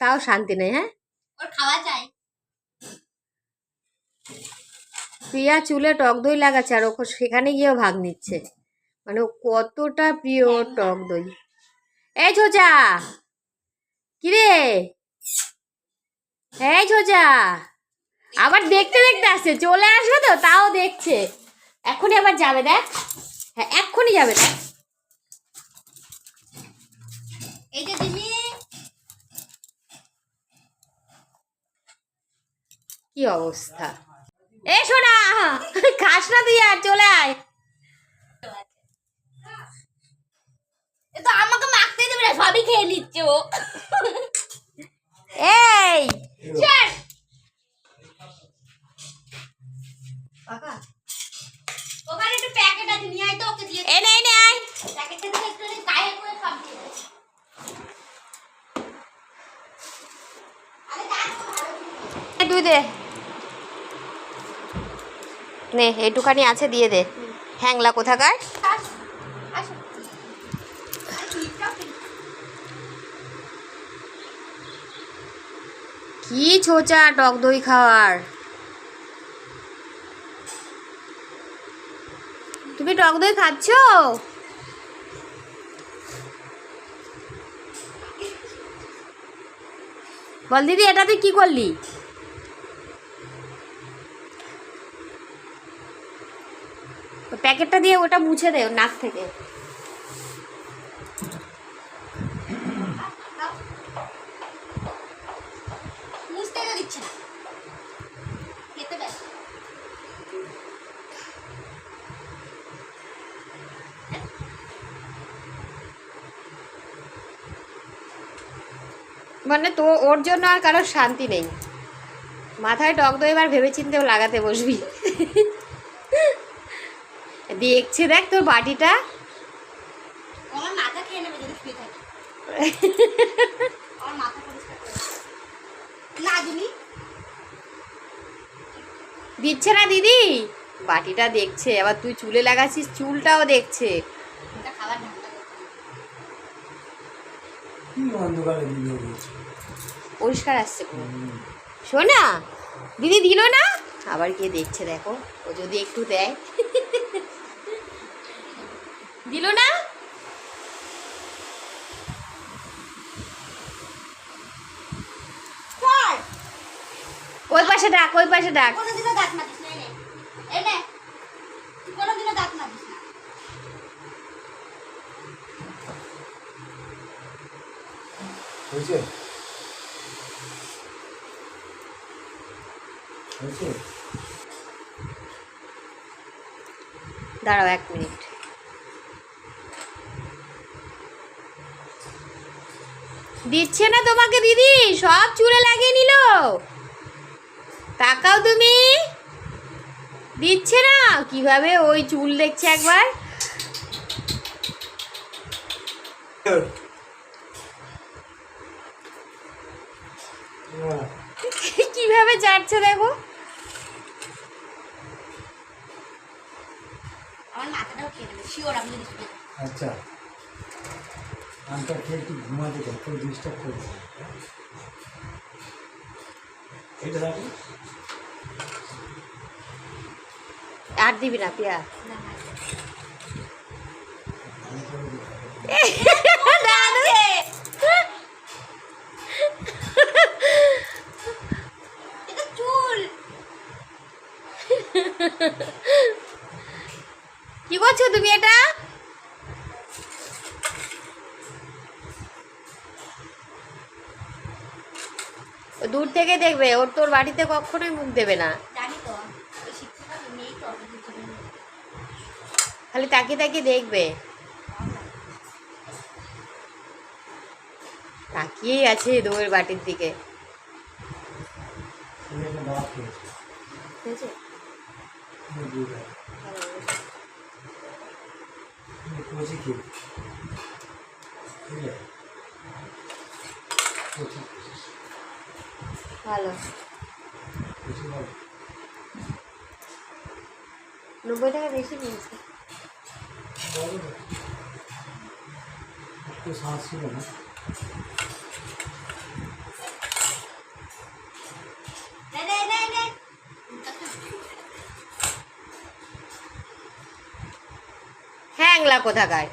তাও শান্তি নেই হ্যাঁ? ওর খাওয়া চাই প্রিয়া চুলে টক দই লাগাচ্ছে আর ও সেখানে গিয়েও ভাগ নিচ্ছে। মানে কতটা প্রিয় টক দই। এই ছোচা কিরে? এই ছোচা আবার দেখতে দেখতে আসছে চলে আসবে তো তাও দেখছে। এখনই আবার যাবে দেখ। হ্যাঁ এক্ষুনি যাবে দেখ। এই যে দিদি কি অবস্থা? এ শোনা খাস না তুই আর চলে আয়। এ তো আমাকে মাখতে দেবে না সবই খেয়ে নিচ্ছে ও। এই। ওখানে একটু প্যাকেট আছে নিয়ে আয় তো ওকে দিয়ে এ নে নে আয়। প্যাকেটটা দিয়ে একটু গায়ে করে সব দিয়ে আরে দাঁড়া, ভালো করে। এ, তুই দে। নে, এইটুখানি আছে, দিয়ে দে। হ্যাংলা কোথাকার? কি ছোচা টক দই খাওয়ার? তুমি টক দই খাচ্ছ? বল দিদি, এটা তুই কি করলি? ওই প্যাকেটটা দিয়ে ওটা মুছে দে নাক থেকে। তো মানে তো ওর জন্য আর কারোর শান্তি নেই। মাথায় টক দই এবার ভেবে চিন্তেও লাগাতে বসবি। দেখছে দেখ তোর বাটিটা। দিচ্ছে না দিদি? বাটিটা দেখছে আবার তুই চুলে লাগাচ্ছিস চুলটাও দেখছে। কি পরিষ্কার আসছে শোনা দিদি দিল না? আবার গিয়ে দেখছে দেখো। ও যদি একটু দেয়। দিল না? ওই পাশে ডাক ওই পাশে ডাক। কোনোদিনও না। হয়েছে? হয়েছে? দাঁড়াও এক মিনিট। দিচ্ছে না তোমাকে দিদি সব চুলে লাগিয়ে নিল। তাকাও তুমি। দিচ্ছে না কীভাবে ওই চুল দেখছে একবার। কীভাবে চাটছে দেখো। আমার মাথাটাও খেয়ে নেবে শিওর আমি যদি শুয়ে থাকি। আচ্ছা। আমটা খেয়ে একটু ঘুমাতে দাও কেউ ডিস্টার্ব করবে না। এটা রাখি। আর দিবি না পিয়া কি করছ তুমি এটা? দূর থেকে দেখবে ওর তোর বাড়িতে কখনোই মুখ দেবে না। জানি তো ওই শিক্ষকটা নেই তো অত কিছু নেই। খালি তাকিয়ে তাকিয়ে দেখবে। তাকিয়েই আছে দৌড়ের বাটির দিকে। ঠিক আছে ভালো নব্বই টাকা বেশি নিয়েছে হ্যাংলা কোথাকার